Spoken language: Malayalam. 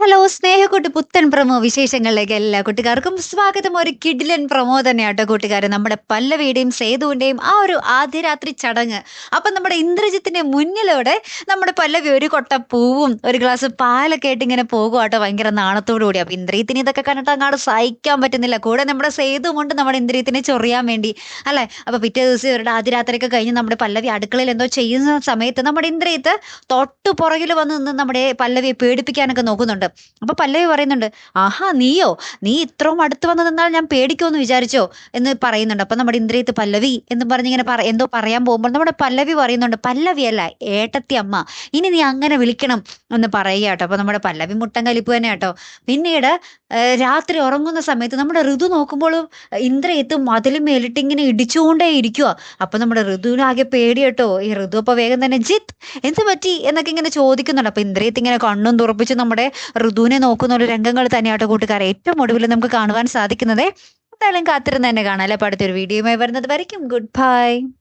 ഹലോ സ്നേഹക്കൂട്ട് പുത്തൻ പ്രമോ വിശേഷങ്ങളിലേക്ക് എല്ലാ കൂട്ടുകാർക്കും സ്വാഗതം. ഒരു കിഡിലൻ പ്രമോ തന്നെയാട്ടോ കൂട്ടുകാർ നമ്മുടെ പല്ലവിയുടെയും സേതുവിന്റെയും ആ ഒരു ആദ്യരാത്രി ചടങ്ങ്. അപ്പം നമ്മുടെ ഇന്ദ്രജിത്തിന്റെ മുന്നിലൂടെ നമ്മുടെ പല്ലവി ഒരു കൊട്ട പൂവും ഒരു ഗ്ലാസ് പാലൊക്കെ ആയിട്ട് ഇങ്ങനെ പോകുവാട്ടോ. ഭയങ്കര നാണത്തോടു കൂടി അപ്പം ഇന്ദ്രിയത്തിന് ഇതൊക്കെ കണ്ടിട്ട് അങ്ങോട്ട് സഹിക്കാൻ പറ്റുന്നില്ല. കൂടെ നമ്മുടെ സേതുമുണ്ട് നമ്മുടെ ഇന്ദ്രിയത്തിനെ ചൊറിയാൻ വേണ്ടി. അല്ലേ? അപ്പോൾ പിറ്റേ ദിവസം ഇവരുടെ ആദ്യരാത്രിയൊക്കെ കഴിഞ്ഞ് നമ്മുടെ പല്ലവി അടുക്കളയിൽ എന്തോ ചെയ്യുന്ന സമയത്ത് നമ്മുടെ ഇന്ദ്രിയത്ത് തൊട്ട് പുറകിൽ വന്ന് നിന്ന് നമ്മുടെ പല്ലവിയെ പേടിപ്പിക്കാനൊക്കെ നോക്കുന്നുണ്ട്. അപ്പോൾ പല്ലവി പറയുന്നുണ്ട് ആഹാ നീയോ? നീ ഇത്രയും അടുത്ത് വന്ന് നിന്നാൽ ഞാൻ പേടിക്കുമെന്ന് വിചാരിച്ചോ? എന്ന് പറയുന്നുണ്ട്. അപ്പം നമ്മുടെ ഇന്ദ്രിയത്ത് പല്ലവി എന്ന് പറഞ്ഞിങ്ങനെ പറ എന്തോ പറയാൻ പോകുമ്പോൾ നമ്മുടെ പല്ലവി പറയുന്നുണ്ട്. പല്ലവി അല്ല ഏട്ടത്തി അമ്മ. ഇനി നീ അങ്ങനെ വിളിക്കണം എന്ന് പറയുക കേട്ടോ അപ്പം നമ്മുടെ പല്ലവി മുട്ടൻ കലിപ്പ് തന്നെ കേട്ടോ പിന്നീട് രാത്രി ഉറങ്ങുന്ന സമയത്ത് നമ്മുടെ ഋതു നോക്കുമ്പോൾ ഇന്ദ്രയത്ത് മതിലും മേലിട്ട് ഇങ്ങനെ ഇടിച്ചുകൊണ്ടേ ഇരിക്കുക അപ്പം നമ്മുടെ ഋതുവിനാകെ പേടി കേട്ടോ. ഈ ഋതു അപ്പോൾ വേഗം തന്നെ ജിത്ത് എന്ത് പറ്റി? എന്നൊക്കെ ഇങ്ങനെ ചോദിക്കുന്നുണ്ട്. അപ്പം ഇന്ദ്രയത്ത് ഇങ്ങനെ കണ്ണും തുറപ്പിച്ച് നമ്മുടെ ഋതുവിനെ നോക്കുന്ന ഒരു രംഗങ്ങൾ തന്നെയാട്ടോ കൂട്ടുകാരെ. ഏറ്റവും ഒടുവിൽ നമുക്ക് കാണുവാൻ സാധിക്കുന്നതേ എന്തായാലും കാത്തിരുന്ന് തന്നെ കാണാം അല്ലെ? അടുത്തൊരു വീഡിയോയുമായി വരുന്നത് വരയ്ക്കും. Good bye